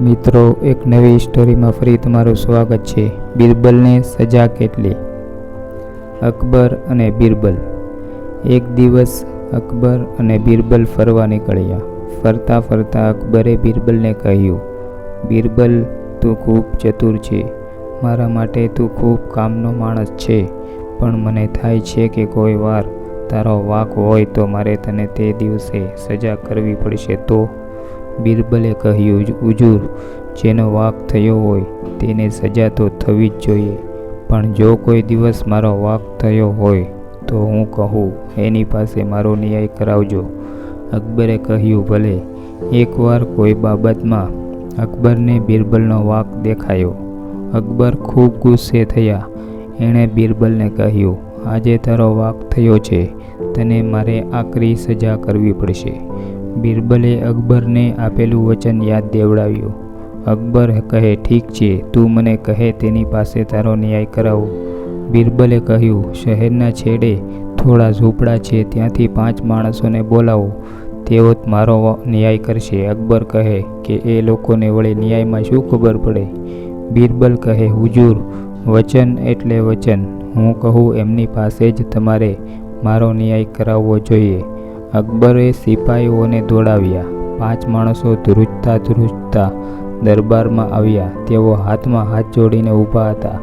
મિત્રો, એક નવી સ્ટોરીમાં ફરી તમારું સ્વાગત છે. બિરબલને સજા કેટલી? અકબર અને બિરબલ. એક દિવસ અકબર અને બિરબલ ફરવા નીકળ્યા. ફરતા ફરતા અકબરે બિરબલને કહ્યું, બિરબલ, તું ખૂબ ચતુર છે. મારા માટે તું ખૂબ કામનો માણસ છે. પણ મને થાય છે કે કોઈ વાર તારો વાંક હોય તો મારે તને તે દિવસે સજા કરવી પડશે. તો બિરબલે કહ્યું હુજુર જેનો વાક થયો હોય તેને સજા તો થવી જ જોઈએ, પણ જો કોઈ દિવસ મારો વાક થયો હોય તો હું કહું, એની પાસે મારો ન્યાય કરાવજો. અકબરે કહ્યું, ભલે. એકવાર કોઈ બાબતમાં અકબરને બિરબલનો વાક દેખાયો. અકબર ખૂબ ગુસ્સે થયા. એણે બિરબલને કહ્યું, આજે તારો વાક થયો છે. તને મારે આકરી સજા કરવી પડશે. બિરબલે અકબરને આપેલું વચન યાદ દેવડાવ્યું. અકબર કહે, ઠીક છે, તું મને કહે તેની પાસે તારો ન્યાય કરાવો. બિરબલે કહ્યું, શહેરના છેડે થોડા ઝૂંપડા છે, ત્યાંથી પાંચ માણસોને બોલાવો. તેઓ જ મારો ન્યાય કરશે. અકબર કહે, કે એ લોકોને વળે ન્યાયમાં શું ખબર પડે? બિરબલ કહે, હુજુર, વચન એટલે વચન. હું કહું, એમની પાસે જ તમારે મારો ન્યાય કરાવવો જોઈએ. અકબરે સિપાહીઓને દોડાવ્યા. પાંચ માણસો ધ્રુજતા ધ્રુજતા દરબારમાં આવ્યા. તેઓ હાથમાં હાથ જોડીને ઊભા હતા.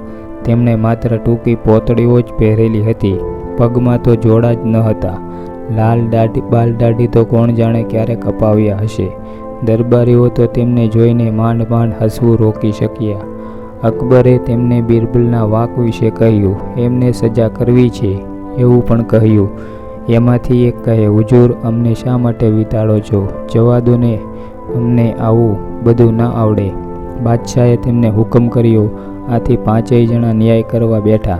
તેમણે માત્ર ટૂંકી પોતળીઓ જ પહેરેલી હતી. પગમાં તો જોડા જ ન હતા. લાલ દાઢી, બાલ દાઢી તો કોણ જાણે ક્યારે કપાવ્યા હશે. દરબારીઓ તો તેમને જોઈને માંડ માંડ હસવું રોકી શક્યા. અકબરે તેમને બિરબલના વાક વિશે કહ્યું. એમને સજા કરવી છે. એવું પણ કહ્યું. એમાંથી એક કહે, હુજુર, અમને શા માટે વિતાડો છો? જવા દો ને અમને આવું બધું ન આવડે. બાદશાહે તેમને હુકમ કર્યો, આથી પાંચેય જણા ન્યાય કરવા બેઠા.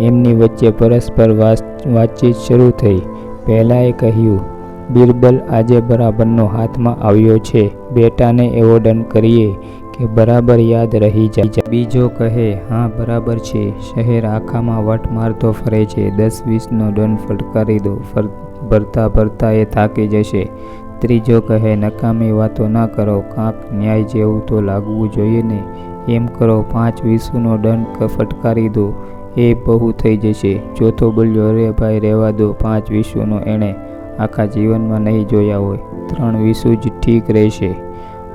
એમની વચ્ચે પરસ્પર વાતચીત શરૂ થઈ. પહેલાંએ કહ્યું, બિરબલ આજે બરાબરનો હાથમાં આવ્યો છે. બેટાને એવો દંડ કરીએ. કે બરાબર યાદ રહી જાય. બીજો કહે, હા, બરાબર છે. શહેર આખામાં વટ મારતો ફરે છે. દસ વીસનો દંડ ફટકારી દો. ભરતા ભરતા એ થાકી જશે. ત્રીજો કહે, નકામી વાતો ના કરો. કાંક ન્યાય જેવું તો લાગવું જોઈએ ને. એમ કરો, પાંચ વીસુનો દંડ ફટકારી દો. એ બહુ થઈ જશે. ચોથો બોલ્યો, અરે ભાઈ, રહેવા દો. પાંચ વીસુનો એણે આખા જીવનમાં નહીં જોયા હોય. ત્રણ વીસુ જ ઠીક રહેશે.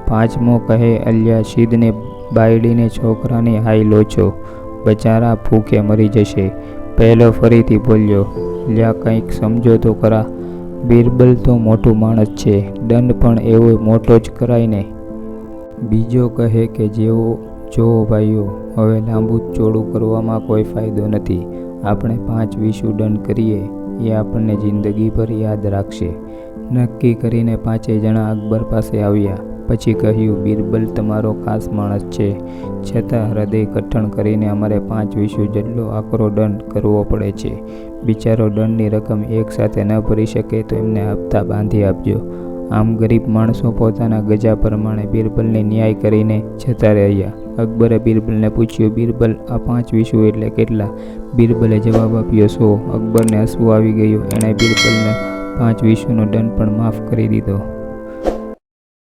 પાંચમો કહે, અલ્યા શીદને બાયડીને છોકરાની હાઈ લોચો. બચારા ભૂખે મરી જશે. પહેલો ફરીથી બોલ્યો, લ્યા, કંઈક સમજો તો ખરા. બિરબલ તો મોટું માણસ છે. દંડ પણ એવો મોટો જ કરાય ને. બીજો કહે કે, જેવો, જો ભાઈઓ, હવે લાંબુ ચોડું કરવામાં કોઈ ફાયદો નથી. આપણે પાંચ વિશુ દંડ કરીએ. એ આપણને જિંદગીભર યાદ રાખશે. નક્કી કરીને પાંચેય જણા અકબર પાસે આવ્યા. પછી કહ્યું, બિરબલ તમારો ખાસ માણસ છે. છતાં હૃદય કઠણ કરીને અમારે પાંચ વિશ્વ જેટલો આકરો દંડ કરવો પડે છે. બિચારો દંડની રકમ એકસાથે ન ભરી શકે તો એમને હપ્તા બાંધી આપજો. આમ ગરીબ માણસો પોતાના ગજા પ્રમાણે બિરબલને ન્યાય કરીને જતા રહ્યા. અકબરે બિરબલને પૂછ્યું, બિરબલ, આ પાંચ વિશ્વ એટલે કેટલા? બિરબલે જવાબ આપ્યો, સો. અકબરને હસવું આવી ગયું. એણે બિરબલને પાંચ વિશ્વનો દંડ પણ માફ કરી દીધો.